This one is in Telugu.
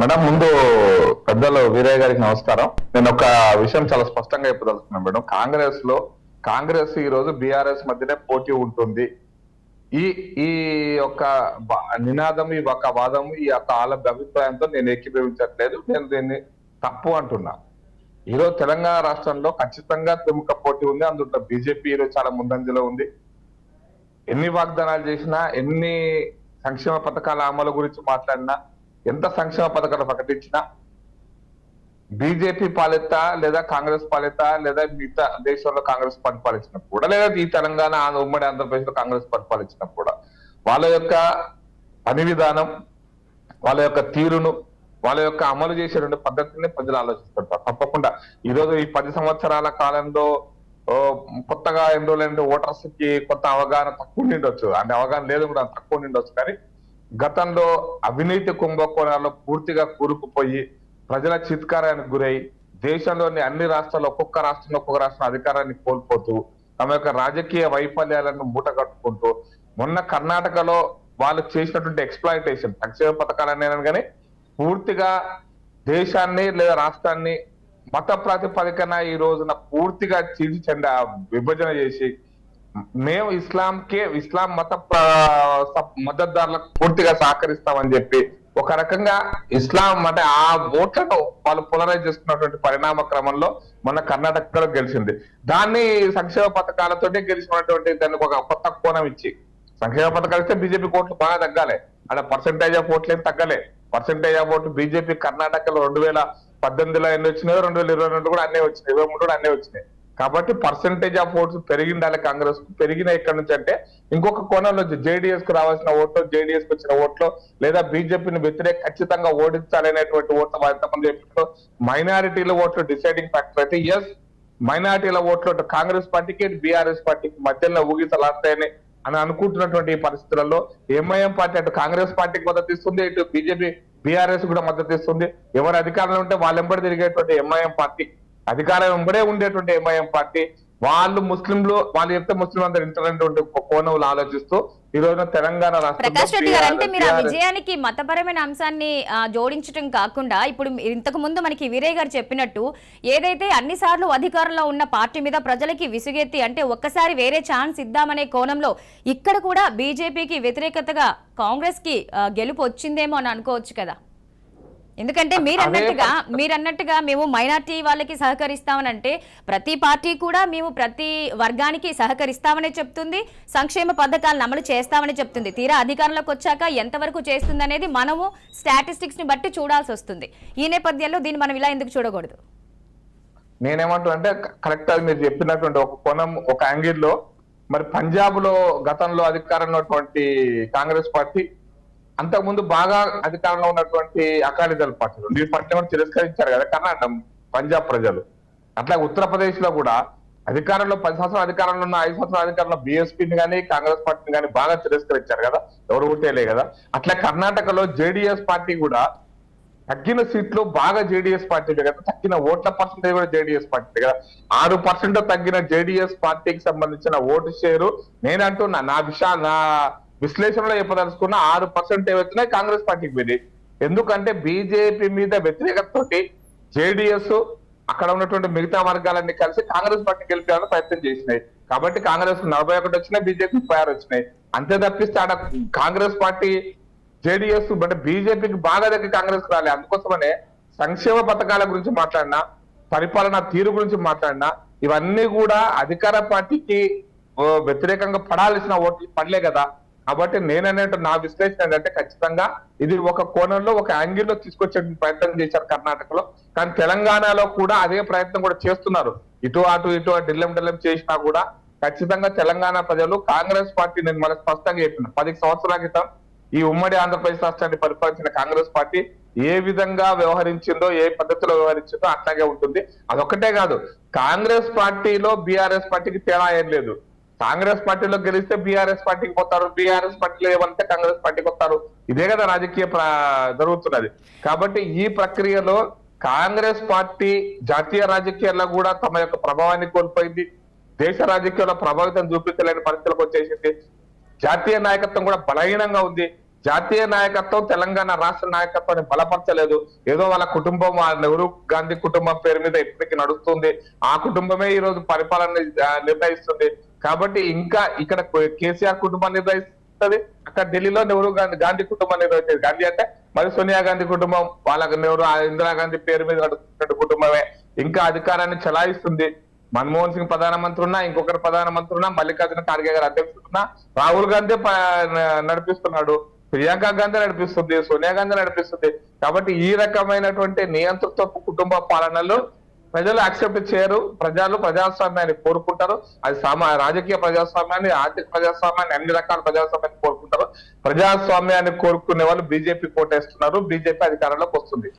మేడం ముందు పెద్దలు వీరయ్య గారికి నమస్కారం. నేను ఒక విషయం చాలా స్పష్టంగా చెప్పదలుచుకున్నాను మేడం. కాంగ్రెస్లో కాంగ్రెస్ ఈ రోజు బీఆర్ఎస్ మధ్యనే పోటీ ఉంటుంది. ఈ ఈ యొక్క నినాదం ఈ ఒక వాదం ఈ యొక్క వాళ్ళ అభిప్రాయంతో నేను ఏకీభవించట్లేదు. నేను దీన్ని తప్పు అంటున్నా. ఈరోజు తెలంగాణ రాష్ట్రంలో ఖచ్చితంగా ప్రముఖ పోటీ ఉంది. అందులో బీజేపీ ఈరోజు చాలా ముందంజలో ఉంది. ఎన్ని వాగ్దానాలు చేసినా ఎన్ని సంక్షేమ పథకాల అమలు గురించి మాట్లాడినా ఎంత సంక్షేమ పథకాలు ప్రకటించినా బీజేపీ పాలిత లేదా కాంగ్రెస్ పాలిత లేదా మిగతా దేశంలో కాంగ్రెస్ పరిపాలించినప్పుడు కూడా లేదా ఈ తెలంగాణ ఆంధ్ర- ఉమ్మడి ఆంధ్రప్రదేశ్లో కాంగ్రెస్ పరిపాలించినప్పుడు కూడా వాళ్ళ యొక్క పని విధానం వాళ్ళ యొక్క తీరును వాళ్ళ యొక్క అమలు చేసేటువంటి పద్ధతిని ప్రజలు ఆలోచిస్తుంటారు. తప్పకుండా. ఈ రోజు ఈ పది సంవత్సరాల కాలంలో ఓ, కొత్తగా ఎన్రోల్ ఓటర్స్కి కొత్త అవగాహన తక్కువ నిండొచ్చు. అంటే అవగాహన లేదు కూడా తక్కువ నిండొచ్చు. కానీ గతంలో అవినీతి కుంభకోణాల్లో పూర్తిగా కూరుకుపోయి ప్రజల చిత్కారానికి గురై దేశంలోని అన్ని రాష్ట్రాలు ఒక్కొక్క రాష్ట్రంలో ఒక్కొక్క రాష్ట్రం అధికారాన్ని కోల్పోతూ తమ యొక్క రాజకీయ వైఫల్యాలను మూట కట్టుకుంటూ మొన్న కర్ణాటకలో వాళ్ళు చేసినటువంటి ఎక్స్ప్లాయిటేషన్ సంక్షేమ పథకాలనే కానీ పూర్తిగా దేశాన్ని లేదా రాష్ట్రాన్ని మత ప్రాతిపదికన ఈ రోజున పూర్తిగా చీల్చి చెండ విభజన చేసి మేము ఇస్లాంకే ఇస్లాం మత మద్దతుదారులకు పూర్తిగా సహకరిస్తామని చెప్పి ఒక రకంగా ఇస్లాం అంటే ఆ ఓట్లను వాళ్ళు పొలరైజ్ చేసుకున్నటువంటి పరిణామ క్రమంలో మొన్న కర్ణాటకలో గెలిచింది. దాన్ని సంక్షేమ పథకాలతోనే గెలిచినటువంటి దానికి ఒక కొత్త కోణం ఇచ్చి సంక్షేమ పథకాలు ఇస్తే బీజేపీ ఓట్లు బాగా తగ్గాలి. అక్కడ పర్సెంటేజ్ ఆఫ్ ఓట్లు ఏం తగ్గలే. పర్సంటేజ్ ఆఫ్ ఓట్లు బీజేపీ కర్ణాటకలో రెండు వేల పద్దెనిమిదిలో ఎన్ని వచ్చినాయో రెండు వేల ఇరవై రెండు కూడా అన్నీ వచ్చినాయి ఇరవై మూడు కూడా అన్నీ వచ్చినాయి. కాబట్టి పర్సంటేజ్ ఆఫ్ ఓట్స్ పెరిగిండాలి కాంగ్రెస్కు. పెరిగిన ఎక్కడి నుంచి అంటే ఇంకొక కోణంలో జేడీఎస్కు రావాల్సిన ఓట్లు జేడీఎస్కు వచ్చిన ఓట్లు లేదా బీజేపీని వ్యతిరేక ఖచ్చితంగా ఓడించాలనేటువంటి ఓట్లు ఎంతమంది చెప్పినట్టు మైనారిటీల ఓట్లు డిసైడింగ్ ఫ్యాక్టర్ అయితే ఎస్ మైనారిటీల ఓట్లు కాంగ్రెస్ పార్టీకి బీఆర్ఎస్ పార్టీకి మధ్యలో ఊగిసలాస్తాయని అని అనుకుంటున్నటువంటి పరిస్థితులలో ఎంఐఎం పార్టీ అటు కాంగ్రెస్ పార్టీకి మద్దతు ఇస్తుంది ఇటు బీజేపీ బీఆర్ఎస్ కూడా మద్దతు ఇస్తుంది. ఎవరు అధికారంలో ఉంటే వాళ్ళెంబడి తిరిగేటువంటి ఎంఐఎం పార్టీ అధికారం వెంబడే ఉండేటువంటి ఎంఐఎం పార్టీ వాళ్ళు ముస్లింలు వాళ్ళు చెప్తే ముస్లిం అందరు ఇంటర్నెట్ కోణంలో ఆలోచిస్తూ ఈ రోజున తెలంగాణ ప్రకాష్ రెడ్డి గారు అంటే మీరు ఆ విజయానికి మతపరమైన అంశాన్ని జోడించడం కాకుండా ఇప్పుడు ఇంతకు ముందు మనకి వీరయ్య గారు చెప్పినట్టు ఏదైతే అన్ని సార్లు అధికారంలో ఉన్న పార్టీ మీద ప్రజలకి విసుగెత్తి అంటే ఒక్కసారి వేరే ఛాన్స్ ఇద్దామనే కోణంలో ఇక్కడ కూడా బీజేపీకి వ్యతిరేకతగా కాంగ్రెస్కి గెలుపు వచ్చిందేమో అని అనుకోవచ్చు కదా? ఎందుకంటే మీరు అన్నట్టుగా. మీరు అన్నట్టుగా మేము మైనార్టీ వాళ్ళకి సహకరిస్తామని అంటే ప్రతి పార్టీ కూడా మేము ప్రతి వర్గానికి సహకరిస్తామని చెప్తుంది. సంక్షేమ పథకాలను అమలు చేస్తామని చెప్తుంది. తీరా అధికారంలోకి వచ్చాక ఎంతవరకు చేస్తుంది అనేది మనము స్టాటిస్టిక్స్ని బట్టి చూడాల్సి వస్తుంది. ఈ నేపథ్యంలో దీన్ని మనం ఇలా ఎందుకు చూడకూడదు? నేనేమంటున్నా అంటే కరెక్ట్ అది మీరు చెప్పినటువంటి ఒక కోణం ఒక యాంగిల్లో మరి పంజాబ్లో గతంలో అధికారంలో కాంగ్రెస్ పార్టీ అంతకుముందు బాగా అధికారంలో ఉన్నటువంటి అకాలీదళ పార్టీలు. ఈ పార్టీ కూడా తిరస్కరించారు కదా? కర్ణాటక పంజాబ్ ప్రజలు. అట్లా ఉత్తరప్రదేశ్లో కూడా అధికారంలో పది సంవత్సరాలు అధికారంలో ఉన్న ఐదు సంవత్సరాల అధికారంలో బీఎస్పీని కానీ కాంగ్రెస్ పార్టీని కానీ బాగా తిరస్కరించారు కదా? ఎవరు ఊటేలే కదా? అట్లా కర్ణాటకలో జేడీఎస్ పార్టీ కూడా తగ్గిన సీట్లు బాగా జేడీఎస్ పార్టీ కదా? తగ్గిన ఓట్ల పర్సెంటేజ్ కూడా జేడీఎస్ పార్టీ కదా? ఆరు పర్సెంట్ తగ్గిన జేడీఎస్ పార్టీకి సంబంధించిన ఓటు షేరు నేనంటున్నా. నా విషా నా విశ్లేషణలో చెప్పదలుచుకున్న ఆరు పర్సెంట్ వచ్చినాయి కాంగ్రెస్ పార్టీకి పోయి ఎందుకంటే బీజేపీ మీద వ్యతిరేకతతోటి జేడిఎస్ అక్కడ ఉన్నటువంటి మిగతా వర్గాలన్నీ కలిసి కాంగ్రెస్ పార్టీ గెలిపేయాలని ప్రయత్నం చేసినాయి. కాబట్టి కాంగ్రెస్ నలభై ఒకటి వచ్చినాయి బీజేపీ ముప్పై ఆరు వచ్చినాయి. అంతే తప్పిస్తే ఆడ కాంగ్రెస్ పార్టీ జేడిఎస్ బట్ బీజేపీకి బాగా దగ్గర కాంగ్రెస్ రాలే. అందుకోసమనే సంక్షేమ పథకాల గురించి మాట్లాడినా పరిపాలన తీరు గురించి మాట్లాడినా ఇవన్నీ కూడా అధికార పార్టీకి వ్యతిరేకంగా పడాల్సిన ఓట్లు పడలే కదా. కాబట్టి నేననేట నా విశ్లేషణ ఏంటంటే ఖచ్చితంగా ఇది ఒక కోణంలో ఒక యాంగిల్లో తీసుకొచ్చే ప్రయత్నం చేశారు కర్ణాటకలో. కానీ తెలంగాణలో కూడా అదే ప్రయత్నం కూడా చేస్తున్నారు. ఇటు అటు ఇటు డిల్లెం డిల్లెం చేసినా కూడా ఖచ్చితంగా తెలంగాణ ప్రజలు కాంగ్రెస్ పార్టీ నేను మన స్పష్టంగా చెప్పిన పది సంవత్సరాల క్రితం ఈ ఉమ్మడి ఆంధ్రప్రదేశ్ రాష్ట్రాన్ని పరిపాలించిన కాంగ్రెస్ పార్టీ ఏ విధంగా వ్యవహరించిందో ఏ పద్ధతిలో వ్యవహరించిందో అట్లాగే ఉంటుంది. అదొక్కటే కాదు కాంగ్రెస్ పార్టీలో బీఆర్ఎస్ పార్టీకి తేడా ఏం లేదు. కాంగ్రెస్ పార్టీలో గెలిస్తే బీఆర్ఎస్ పార్టీకి పోతారు బీఆర్ఎస్ పార్టీలో ఏమంటే కాంగ్రెస్ పార్టీకి వస్తారు. ఇదే కదా రాజకీయ జరుగుతున్నది. కాబట్టి ఈ ప్రక్రియలో కాంగ్రెస్ పార్టీ జాతీయ రాజకీయాల్లో కూడా తమ యొక్క ప్రభావాన్ని కోల్పోయింది. దేశ రాజకీయాల్లో ప్రభావితం చూపించలేని పరిస్థితులకు వచ్చేసింది. జాతీయ నాయకత్వం కూడా బలహీనంగా ఉంది. జాతీయ నాయకత్వం తెలంగాణ రాష్ట్ర నాయకత్వాన్ని బలపరచలేదు. ఏదో వాళ్ళ కుటుంబం నెహ్రూ గాంధీ కుటుంబం పేరు మీద ఇప్పటికీ నడుస్తుంది. ఆ కుటుంబమే ఈ రోజు పరిపాలన నిర్ణయిస్తుంది. కాబట్టి ఇంకా ఇక్కడ కేసీఆర్ కుటుంబం నిర్వహిస్తుంది. అక్కడ ఢిల్లీలో నెహ్రూ గాంధీ గాంధీ కుటుంబం నిర్వహించేది. గాంధీ అంటే మరి సోనియా గాంధీ కుటుంబం వాళ్ళకి నెహ్రూ ఇందిరాగాంధీ పేరు మీద నడుస్తున్న కుటుంబమే. ఇంకా అధికారాన్ని చలాయిస్తుంది. మన్మోహన్ సింగ్ ప్రధానమంత్రి ఉన్నా ఇంకొకరు ప్రధానమంత్రి ఉన్నా మల్లికార్జున ఖార్గే గారు అధ్యక్షుడున్నా రాహుల్ గాంధీ నడిపిస్తున్నాడు. ప్రియాంక గాంధీ నడిపిస్తుంది సోనియా గాంధీ నడిపిస్తుంది. కాబట్టి ఈ రకమైనటువంటి నియంతృత్వ కుటుంబ పాలనలో ప్రజలు యాక్సెప్ట్ చేయరు. ప్రజలు ప్రజాస్వామ్యాన్ని కోరుకుంటారు. అది సామా రాజకీయ ప్రజాస్వామ్యాన్ని ఆర్థిక ప్రజాస్వామ్యాన్ని అన్ని రకాల ప్రజాస్వామ్యాన్ని కోరుకుంటారు. ప్రజాస్వామ్యాన్ని కోరుకునే వాళ్ళు బీజేపీ కోటేస్తున్నారు. బీజేపీ అధికారంలోకి వస్తుంది.